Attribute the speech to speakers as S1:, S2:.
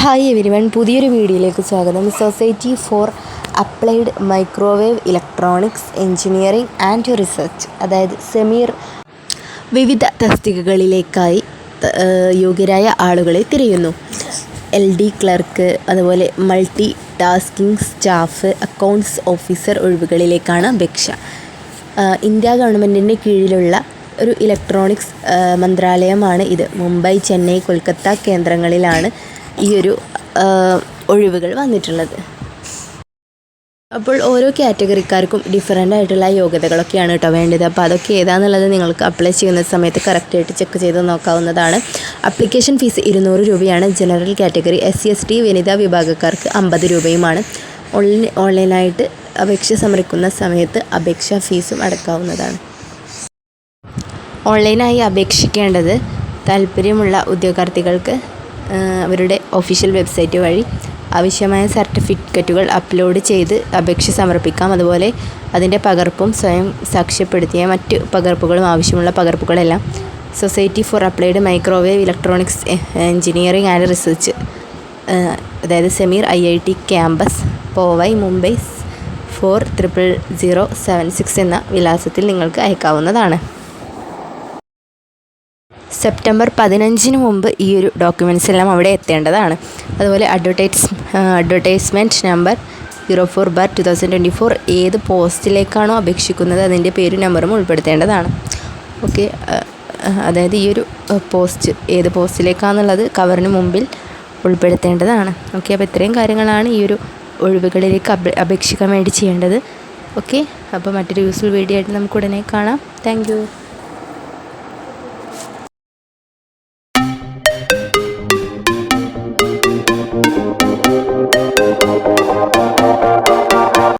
S1: Hi everyone പുതിയൊരു വീഡിയോയിലേക്ക് സ്വാഗതം. Society for applied microwave electronics engineering and research അതായത് സെമീർ വിവിധ തസ്തികകളിലേക്കായി യോഗ്യരായ ആളുകളെ തിരയുന്നു. എൽ ഡി ക്ലർക്ക് അതുപോലെ multi tasking staff accounts officer ഒഴിവുകളിലേക്കാണ് അപേക്ഷ. ഇന്ത്യ ഗവൺമെന്റിന്റെ കീഴിലുള്ള ഒരു ഇലക്ട്രോണിക്സ് മന്ത്രാലയമാണ് ഇത്. മുംബൈ ചെന്നൈ കൊൽക്കത്ത കേന്ദ്രങ്ങളിലാണ് ഈ ഒരു ഒഴിവുകൾ വന്നിട്ടുള്ളത്. അപ്പോൾ ഓരോ കാറ്റഗറിക്കാർക്കും ഡിഫറന്റ് ആയിട്ടുള്ള യോഗ്യതകളൊക്കെയാണ് കേട്ടോ വേണ്ടത്. അപ്പോൾ അതൊക്കെ ഏതാണെന്നുള്ളത് നിങ്ങൾക്ക് അപ്ലൈ ചെയ്യുന്ന സമയത്ത് കറക്റ്റായിട്ട് ചെക്ക് ചെയ്ത് നോക്കാവുന്നതാണ്. അപ്ലിക്കേഷൻ ഫീസ് ഇരുന്നൂറ് രൂപയാണ്. General category S C S T വനിതാ വിഭാഗക്കാർക്ക് അമ്പത് രൂപയുമാണ്. ഓൺലൈൻ ഓൺലൈനായിട്ട് അപേക്ഷ സമർപ്പിക്കുന്ന സമയത്ത് അപേക്ഷാ ഫീസും അടക്കാവുന്നതാണ്. ഓൺലൈനായി അപേക്ഷിക്കേണ്ടത് താല്പര്യമുള്ള ഉദ്യോഗാർത്ഥികൾക്ക് അവരുടെ ഒഫീഷ്യൽ വെബ്സൈറ്റ് വഴി ആവശ്യമായ സർട്ടിഫിക്കറ്റുകൾ അപ്ലോഡ് ചെയ്ത് അപേക്ഷ സമർപ്പിക്കാം. അതുപോലെ അതിന്റെ പകർപ്പും സ്വയം സാക്ഷ്യപ്പെടുത്തിയ മറ്റ് പകർപ്പുകളും ആവശ്യമുള്ള പകർപ്പുകളെല്ലാം society for applied microwave electronics engineering and research അതായത് SAMEER I I T campus Powai Mumbai four triple zero seven six എന്ന വിലാസത്തിൽ നിങ്ങൾക്ക് അയക്കാവുന്നതാണ്. സെപ്റ്റംബർ പതിനഞ്ചിന് മുമ്പ് ഈ ഒരു ഡോക്യുമെന്റ്സ് എല്ലാം അവിടെ എത്തേണ്ടതാണ്. അതുപോലെ advertise advertisement number zero four bar two thousand twenty four ഏത് പോസ്റ്റിലേക്കാണോ അപേക്ഷിക്കുന്നത് അതിന്റെ പേരും നമ്പറും ഉൾപ്പെടുത്തേണ്ടതാണ്. ഓക്കെ അതായത് ഈ ഒരു പോസ്റ്റ് ഏത് പോസ്റ്റിലേക്കാണെന്നുള്ളത് കവറിന് മുമ്പിൽ ഉൾപ്പെടുത്തേണ്ടതാണ്. ഓക്കെ അപ്പോൾ ഇത്രയും കാര്യങ്ങളാണ് ഈ ഒരു ഒഴിവുകളിലേക്ക് അപേ അപേക്ഷിക്കാൻ വേണ്ടി ചെയ്യേണ്ടത്. ഓക്കെ അപ്പോൾ മറ്റൊരു യൂസ്ഫുൾ വീഡിയോ ആയിട്ട് നമുക്ക് ഉടനെ കാണാം. താങ്ക്